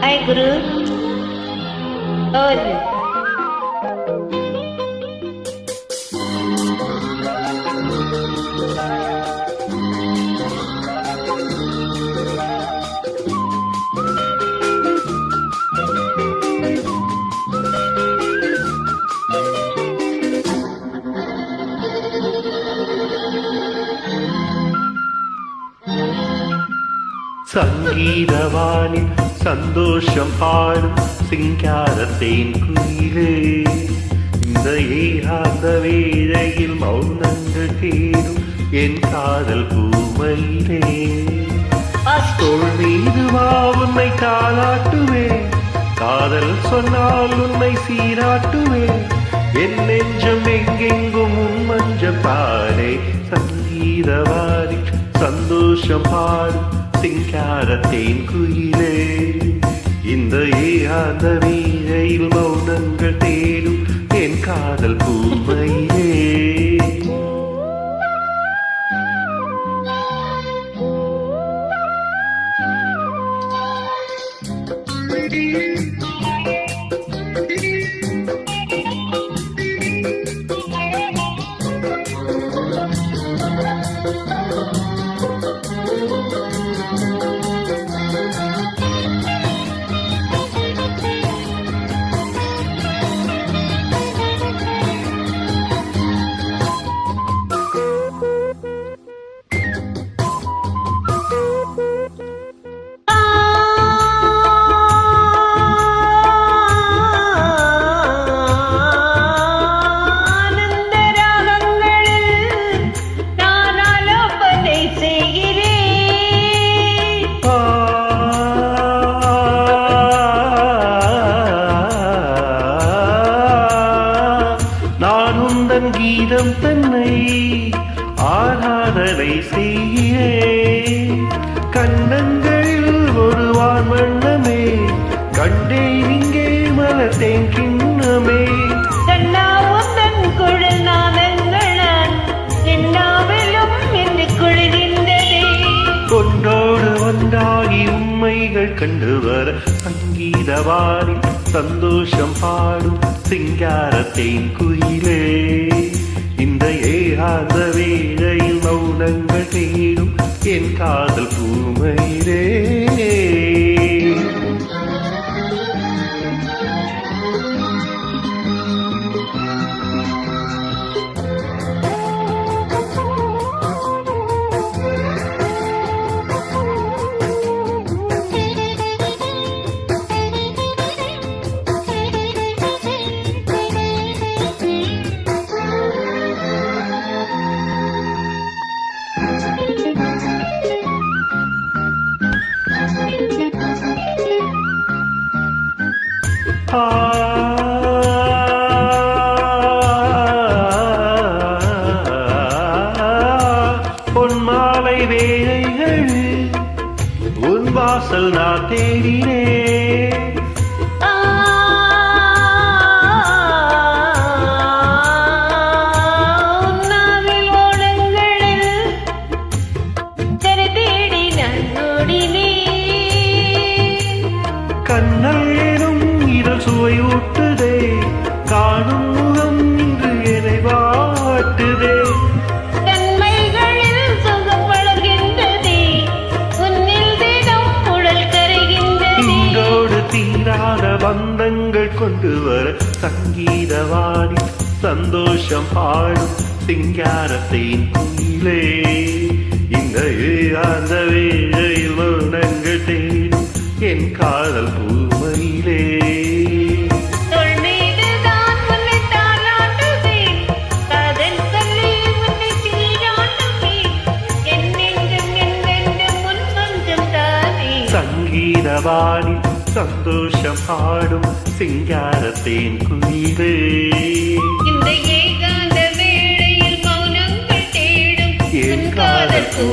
Ai, gru, olha. சங்கீதவானில் சந்தோஷம் பாடும் சிங்காரத்தேன் குயிலே. இந்த ஏகாந்த வேளையில் மௌனங்கள் தேடும் என் காதல் பூமையிலே. தோள் மீது வா உன்னை தாளாட்டுவேன் காதல் சொன்னால் உன்னை சீராட்டுவேன் என் நெஞ்சம் எங்கெங்கும் உன் மஞ்ச பாடே சங்கீதவாரி சந்தோஷம் பாடும் சிங்காரத்தேன் குயிலே இந்த ஏகாந்த வீரையில் மௌனங்கள் தேடும் என் காதல் பூமையே உந்தன் கீதம் தன்னை ஆராதனை செய்கிறேன் கண்ணங்களில் ஒரு வான்வண்ணமே கண்டேன் இங்கே மலர்த்தேன் கிண்ணமே. கண்ணா உந்தன் குழல் நாதங்களால் என்னாவிலும் என்று குளிர்கின்றதே. கொண்டோடு ஒன்றாகி உண்மைகள் கண்டு வர கீதவாரி சந்தோஷம் பாடும் சிங்காரத்தேன் குயிலே இந்த ஏகாந்த வேளையில் மௌனங்கள் தேடும் என் காதல் பூமையிலே ஆ பொன் மாலை வேளைகள் உன் வாசல் நான் தேடினேன். கண்ணல் சுவையூட்டுதே. காணும் முகம் இன்று என்னை வாட்டுதே. தீராத பந்தங்கள் கொண்டு வர சங்கீதவாணி சந்தோஷம் பாடும் சிங்காரத்தின் குயிலே இந்த ஏகாந்த வேளையில் மௌனங்கள் தேடும் என் காதல் சங்கீதவாணி சந்தோஷம் பாடும் சிங்காரத்தேன் குயிலே இந்த ஏகாந்த வேளையில் மௌனங்கள் தேடும் என் காதல் காதல் பூ